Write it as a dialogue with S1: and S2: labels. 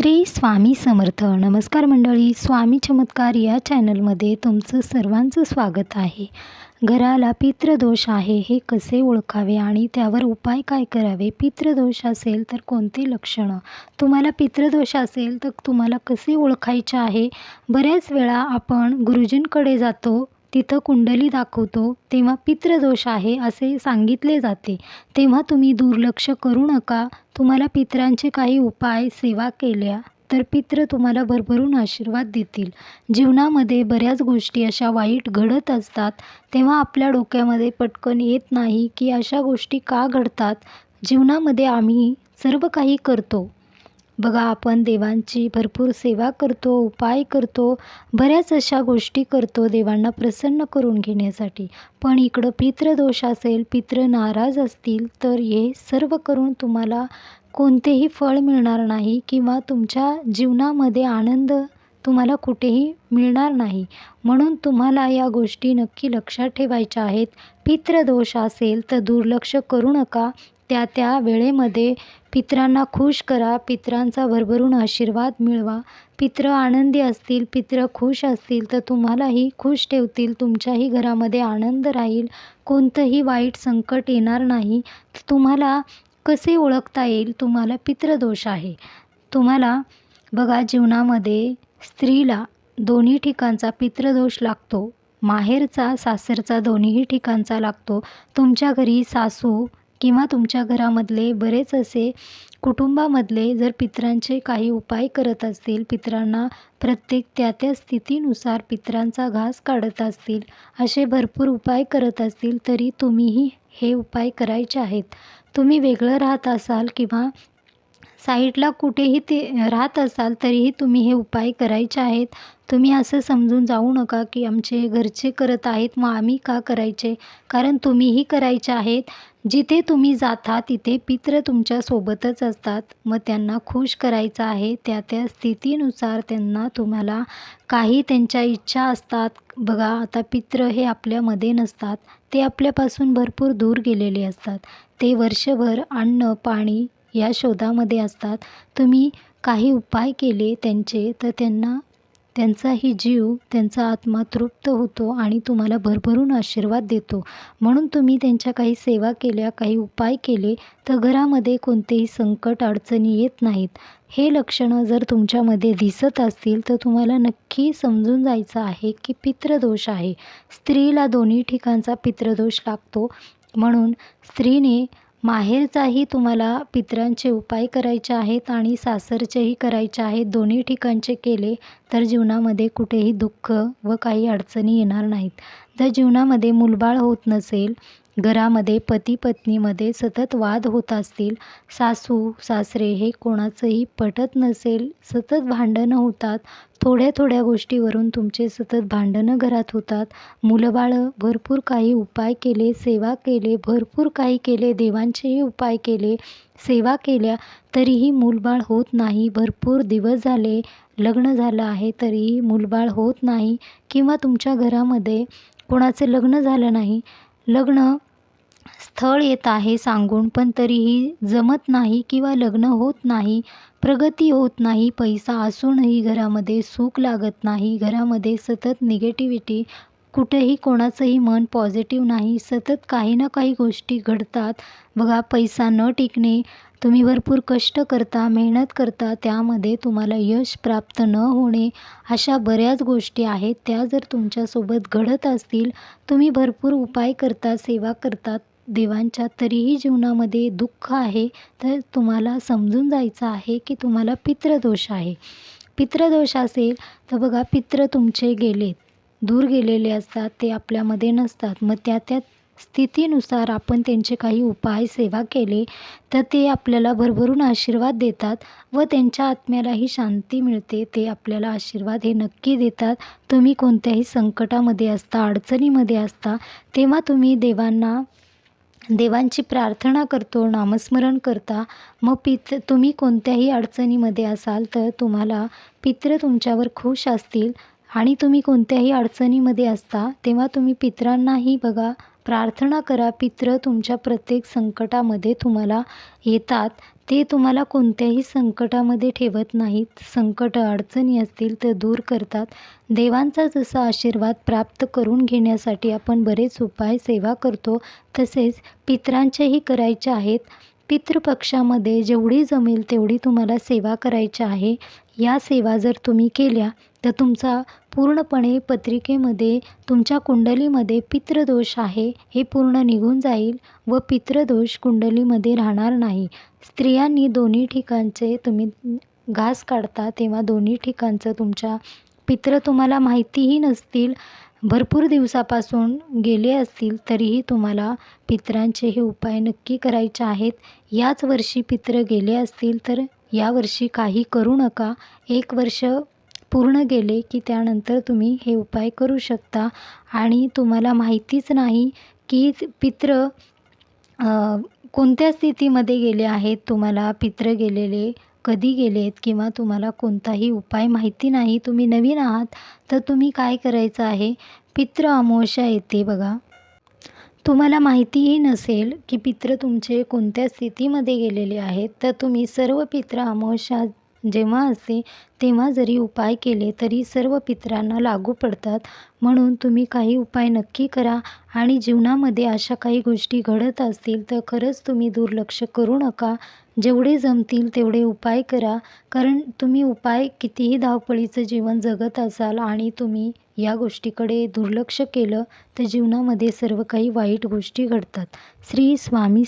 S1: श्री स्वामी समर्थ. नमस्कार मंडळी स्वामी चमत्कार या चॅनलमध्ये तुमचं सर्वांचं स्वागत आहे. घराला पितृदोष आहे हे कसे ओळखावे आणि त्यावर उपाय काय करावे? पितृदोष असेल तर कोणते लक्षणं? तुम्हाला पितृदोष असेल तर तुम्हाला कसे ओळखायचे आहे? बऱ्याच वेळा आपण गुरुजींकडे जातो तिथं कुंडली दाखवतो तेव्हा पितृदोष आहे असे सांगितले जाते. तेव्हा तुम्ही दुर्लक्ष करू नका. तुम्हाला पितरांचे काही उपाय सेवा केल्या तर पित्र तुम्हाला भरभरून आशीर्वाद देतील. जीवनामध्ये बऱ्याच गोष्टी अशा वाईट घडत असतात तेव्हा आपल्या डोक्यामध्ये पटकन येत नाही की अशा गोष्टी का घडतात. जीवनामध्ये आम्ही सर्व काही करतो. बघा आपण देवांची भरपूर सेवा करतो उपाय करतो बऱ्याच अशा गोष्टी करतो देवांना प्रसन्न करून घेण्यासाठी. पण इकडं पितृदोष असेल पितृ नाराज असतील तर हे सर्व करून तुम्हाला कोणतेही फळ मिळणार नाही किंवा तुमच्या जीवनामध्ये आनंद तुम्हाला कुठेही मिळणार नाही. म्हणून तुम्हाला या गोष्टी नक्की लक्षात ठेवायच्या आहेत. पितृदोष असेल तर दुर्लक्ष करू नका. त्या त्या वेळेमध्ये पितरांना खुश करा पितरांचा भरभरून आशीर्वाद मिळवा. पित्र आनंदी असतील पित्र खुश असतील तर तुम्हालाही खुश ठेवतील तुमच्याही घरामध्ये आनंद राहील. कोणतंही वाईट संकट येणार नाही. तुम्हाला कसे ओळखता येईल? तुम्हाला पितृदोष आहे. तुम्हाला बघा जीवनामध्ये स्त्रीला दोन्ही ठिकाणचा पितृदोष लागतो. माहेरचा सासरचा दोन्हीही ठिकाणचा लागतो. तुमच्या घरी सासू किंवा तुमच्या घरामधले बरेच असे कुटुंबामधले जर पितरांचे काही उपाय करत असतील पित्रांना प्रत्येक त्या त्या स्थितीनुसार पितरांचा घास काढत असतील असे भरपूर उपाय करत असतील तरी तुम्हीही हे उपाय करायचे आहेत. तुम्ही वेगळं राहत असाल किंवा साईडला कुठेही ते राहत असाल तरीही तुम्ही हे उपाय करायचे आहेत. तुम्ही असं समजून जाऊ नका की आमचे घरचे करत आहेत मग आम्ही का करायचे? कारण तुम्हीही करायचे आहेत. जिथे तुम्ही जाता तिथे पित्र तुमच्यासोबतच असतात. मग त्यांना खुश करायचं आहे. त्या त्या स्थितीनुसार त्यांना तुम्हाला काही त्यांच्या इच्छा असतात. बघा आता पित्र हे आपल्यामध्ये नसतात. ते आपल्यापासून भरपूर दूर गेलेले असतात. ते वर्षभर अन्न पाणी या शोधामध्ये असतात. तुम्ही काही उपाय केले त्यांचे तर त्यांना त्यांचाही जीव त्यांचा आत्मा तृप्त होतो आणि तुम्हाला भरभरून आशीर्वाद देतो. म्हणून तुम्ही त्यांच्या काही सेवा केल्या काही उपाय केले तर घरामध्ये कोणतेही संकट अडचणी येत नाहीत. हे लक्षणं जर तुमच्यामध्ये दिसत असतील तर तुम्हाला नक्की समजून जायचं आहे की पितृदोष आहे. स्त्रीला दोन्ही ठिकाणचा पितृदोष लागतो. म्हणून स्त्रीने माहेरचाही तुम्हाला पितरांचे उपाय करायचे आहेत आणि सासरचेही करायचे आहेत. दोन्ही ठिकाणचे केले तर जीवनामध्ये कुठेही दुःख व काही अडचणी येणार नाहीत. जर जीवनामध्ये मूलबाळ होत नसेल घरामध्ये पती पत्नीमध्ये सतत वाद होत असतील सासू सासरे हे कोणाचंही पटत नसेल सतत भांडणं होतात थोड्या थोड्या गोष्टीवरून तुमचे सतत भांडणं घरात होतात. मुलंबाळं भरपूर काही उपाय केले सेवा केले भरपूर काही केले देवांचेही उपाय केले सेवा केल्या तरीही मूलबाळ होत नाही. भरपूर दिवस झाले लग्न झालं आहे तरीही मूलबाळ होत नाही. किंवा तुमच्या घरामध्ये कोणाचं लग्न झालं नाही. लग्न स्थळ येत आहे सांगून पण तरीही जमत नाही किंवा लग्न होत नाही प्रगती होत नाही पैसा असूनही घरामध्ये सुख लागत नाही घरामध्ये सतत निगेटिव्हिटी कुठेही कोणाचंही मन पॉझिटिव्ह नाही. सतत काही ना काही गोष्टी घडतात. बघा पैसा न टिकणे तुम्ही भरपूर कष्ट करता मेहनत करता त्यामध्ये तुम्हाला यश प्राप्त न होणे अशा बऱ्याच गोष्टी आहेत. त्या जर तुमच्यासोबत घडत असतील तुम्ही भरपूर उपाय करता सेवा करतात देवांच्या तरीही जीवनामध्ये दुःख आहे तर तुम्हाला समजून जायचं आहे की तुम्हाला पितृदोष आहे. पितृदोष असेल तर बघा पित्र तुमचे गेलेत. दूर गेलेले असतात ते आपल्यामध्ये नसतात. मग त्या त्या स्थितीनुसार आपण त्यांचे काही उपाय सेवा केले तर ते आपल्याला भरभरून आशीर्वाद देतात व त्यांच्या आत्म्यालाही शांती मिळते. ते आपल्याला आशीर्वाद हे नक्की देतात. तुम्ही कोणत्याही संकटामध्ये असता अडचणीमध्ये असता तेव्हा तुम्ही देवांना देवांची प्रार्थना करतो नामस्मरण करता. मग पित तुम्ही कोणत्याही अडचणीमध्ये असाल तर तुम्हाला पित्र तुमच्यावर खुश असतील. आणि तुम्ही कोणत्याही अडचणीमध्ये असता तेव्हा तुम्ही पितरांनाही बघा. प्रार्थना करा पित्र तुमच्या प्रत्येक संकटामध्ये तुम्हाला येतात. ते तुम्हाला कोणत्याही संकटामध्ये ठेवत नाहीत. संकट अडचणी असतील तर दूर करतात. देवांचा जसा आशीर्वाद प्राप्त करून घेण्यासाठी आपण बरेच उपाय सेवा करतो तसेच पितरांचेही करायचे आहेत. पितृपक्षामध्ये जेवढी जमेल तेवढी तुम्हाला सेवा करायची आहे. या सेवा जर तुम्ही केल्या तर तुमचा पूर्णपणे पत्रिकेमध्ये तुमच्या कुंडलीमध्ये पितृदोष आहे हे पूर्ण निघून जाईल व पितृदोष कुंडलीमध्ये राहणार नाही. स्त्रियांनी दोन्ही ठिकाणचे तुम्ही घास काढता तेव्हा दोन्ही ठिकाणचं तुमच्या पित्र तुम्हाला माहितीही नसतील भरपूर दिवसापासून गेले असतील तरीही तुम्हाला पित्रांचे हे उपाय नक्की करायचे आहेत. याच वर्षी पित्र गेले असतील तर यावर्षी काही करू नका. एक वर्ष पूर्ण गेले की त्यानंतर तुम्ही हे उपाय करू शकता. आणि तुम्हाला माहितीच नाही की पित्र कोणत्या स्थितीमध्ये गेले आहेत? तुम्हाला पित्र गेलेले कधी गेलेत? किंवा तुम्हाला कोणताही उपाय माहिती नाही तुम्ही नवीन आहात तर तुम्ही काय करायचं आहे? पित्र अमावस्या येते बघा. तुम्हाला माहितीही नसेल की पित्र तुमचे कोणत्या स्थितीमध्ये गेलेले आहेत तर तुम्ही सर्व पित्र अमावस्या जेव्हा असते तेव्हा जरी उपाय केले तरी सर्व पितरांना लागू पडतात. म्हणून तुम्ही काही उपाय नक्की करा आणि जीवनामध्ये अशा काही गोष्टी घडत असतील तर खरंच तुम्ही दुर्लक्ष करू नका. जेवढे जमतील तेवढे उपाय करा. कारण तुम्ही उपाय कितीही धावपळीचं जीवन जगत असाल आणि तुम्ही या गोष्टीकडे दुर्लक्ष केलं तर जीवनामध्ये सर्व काही वाईट गोष्टी घडतात. श्री स्वामी